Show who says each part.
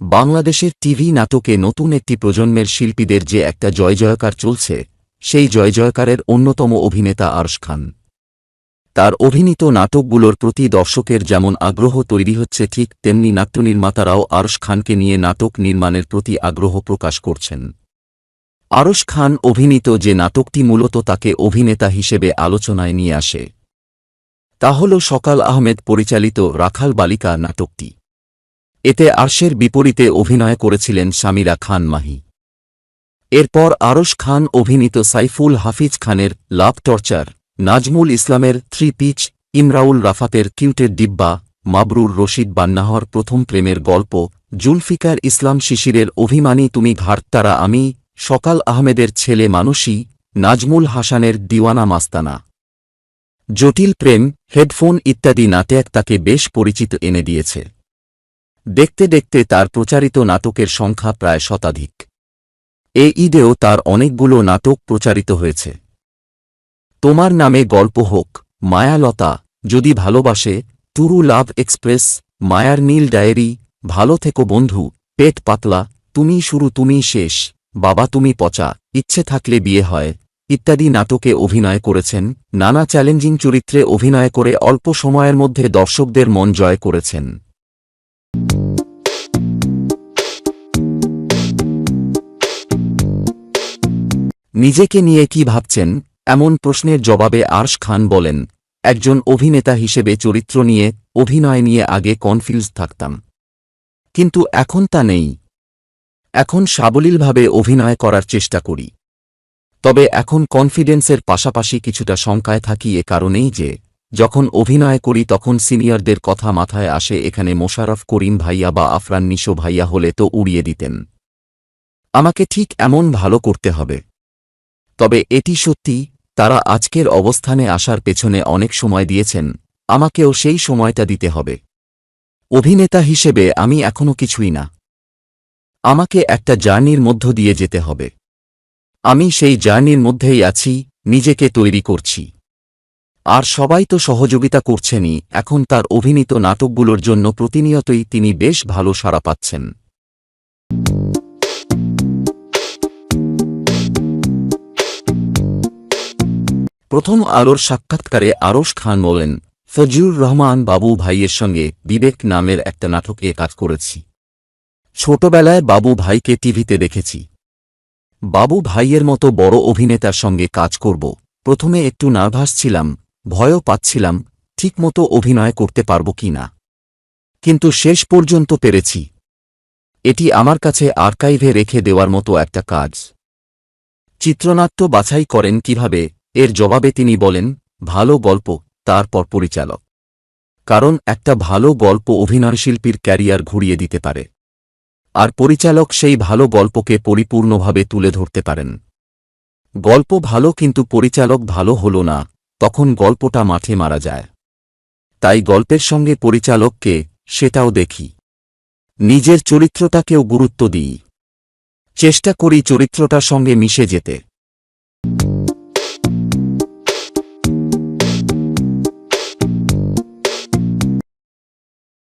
Speaker 1: বাংলাদেশের টিভি নাটকে নতুন একটি প্রজন্মের শিল্পীদের যে একটা জয়জয়কার চলছে, সেই জয়জয়কারের অন্যতম অভিনেতা আরশ খান। তার অভিনীত নাটকগুলোর প্রতি দর্শকের যেমন আগ্রহ তৈরি হচ্ছে, ঠিক তেমনি নাট্যনির্মাতারাও আরশ খানকে নিয়ে নাটক নির্মাণের প্রতি আগ্রহ প্রকাশ করছেন। আরশ খান অভিনীত যে নাটকটি মূলত তাকে অভিনেতা হিসেবে আলোচনায় নিয়ে আসে, তা হল সকাল আহমেদ পরিচালিত রাখাল বালিকা নাটকটি। এতে আরশের বিপরীতে অভিনয় করেছিলেন সামিরা খান মাহি। এরপর আরশ খান অভিনীত সাইফুল হাফিজ খানের লাভ টর্চার, নাজমুল ইসলামের থ্রি পিচ, ইমরাউল রাফাতের কিউটের ডিব্বা, মাবরুর রশিদ বান্নাহর প্রথম প্রেমের গল্প, জুলফিকার ইসলাম শিশিরের অভিমানী তুমি ঘাটতারা আমি, সকাল আহমেদের ছেলে মানুষই নাজমুল হাসানের দিওয়ানা মাস্তানা। জটিল প্রেম, হেডফোন ইত্যাদি নাটক তাকে বেশ পরিচিত এনে দিয়েছে। দেখতে দেখতে তার প্রচারিত নাটকের সংখ্যা প্রায় শতাধিক। এ ঈদেও তার অনেকগুলো নাটক প্রচারিত হয়েছে। তোমার নামে গল্প হোক, মায়ালতা, যদি ভালোবাসে, টুরু লাভ এক্সপ্রেস, মায়ার নীল ডায়েরি, ভালো থেকো বন্ধু, পেট পাতলা তুমি শুরু তুমি শেষ, বাবা তুমি পচা, ইচ্ছে থাকলে বিয়ে হয়, ইত্যাদি নাটকে অভিনয় করেছেন, নানা চ্যালেঞ্জিং চরিত্রে অভিনয় করে অল্প সময়ের মধ্যে দর্শকদের মন জয় করেছেন। নিজেকে নিয়ে কি ভাবছেন? এমন প্রশ্নের জবাবে আরশ খান বলেন, একজন অভিনেতা হিসেবে চরিত্র নিয়ে, অভিনয় নিয়ে আগে কনফিউজ থাকতাম। কিন্তু এখন তা নেই। এখন সাবলীলভাবে অভিনয় করার চেষ্টা করি। তবে এখন কনফিডেন্সের পাশাপাশি কিছুটা শঙ্কায় থাকি এ কারণেই যে, যখন অভিনয় করি তখন সিনিয়রদের কথা মাথায় আসে এখানে মোশারফ করিম ভাইয়া বা আফরান নিশো ভাইয়া হলে তো উড়িয়ে দিতেন। আমাকে ঠিক এমন ভালো করতে হবে। তবে এটি সত্যি, তারা আজকের অবস্থানে আসার পেছনে অনেক সময় দিয়েছেন, আমাকেও সেই সময়টা দিতে হবে। অভিনেতা হিসেবে আমি এখনও কিছুই না। আমাকে একটা জার্নির মধ্য দিয়ে যেতে হবে। আমি সেই জার্নির মধ্যেই আছি, নিজেকে তৈরি করছি। আর সবাই তো সহযোগিতা করছেনই, এখন তার অভিনীত নাটকগুলোর জন্য প্রতিনিয়তই তিনি বেশ ভালো সাড়া পাচ্ছেন। প্রথম আলোর সাক্ষাৎকারে আরশ খান বলেন, ফজলুর রহমান বাবু ভাইয়ের সঙ্গে বিবেক নামের একটা নাটকে কাজ করেছি। ছোটবেলায় বাবু ভাইকে টিভিতে দেখেছি। বাবু ভাইয়ের মতো বড় অভিনেতার সঙ্গে কাজ করব। প্রথমে একটু নার্ভাস ছিলাম, ভয়ও পাচ্ছিলাম, ঠিকমতো অভিনয় করতে পারব কি না। কিন্তু শেষ পর্যন্ত পেরেছি। এটি আমার কাছে আর্কাইভে রেখে দেওয়ার মতো একটা কাজ। চিত্রনাট্য বাছাই করেন কীভাবে এর জবাবে তিনি বলেন, ভালো গল্প, তারপর পরিচালক। কারণ একটা ভালো গল্প অভিনয়শিল্পীর ক্যারিয়ার ঘুরিয়ে দিতে পারে। আর পরিচালক সেই ভালো গল্পকে পরিপূর্ণভাবে তুলে ধরতে পারেন। গল্প ভালো কিন্তু পরিচালক ভালো হল না, তখন গল্পটা মাঠে মারা যায়। তাই গল্পের সঙ্গে পরিচালককে সেটাও দেখি। নিজের চরিত্রটাকেও গুরুত্ব দিই। চেষ্টা করি চরিত্রটার সঙ্গে মিশে যেতে।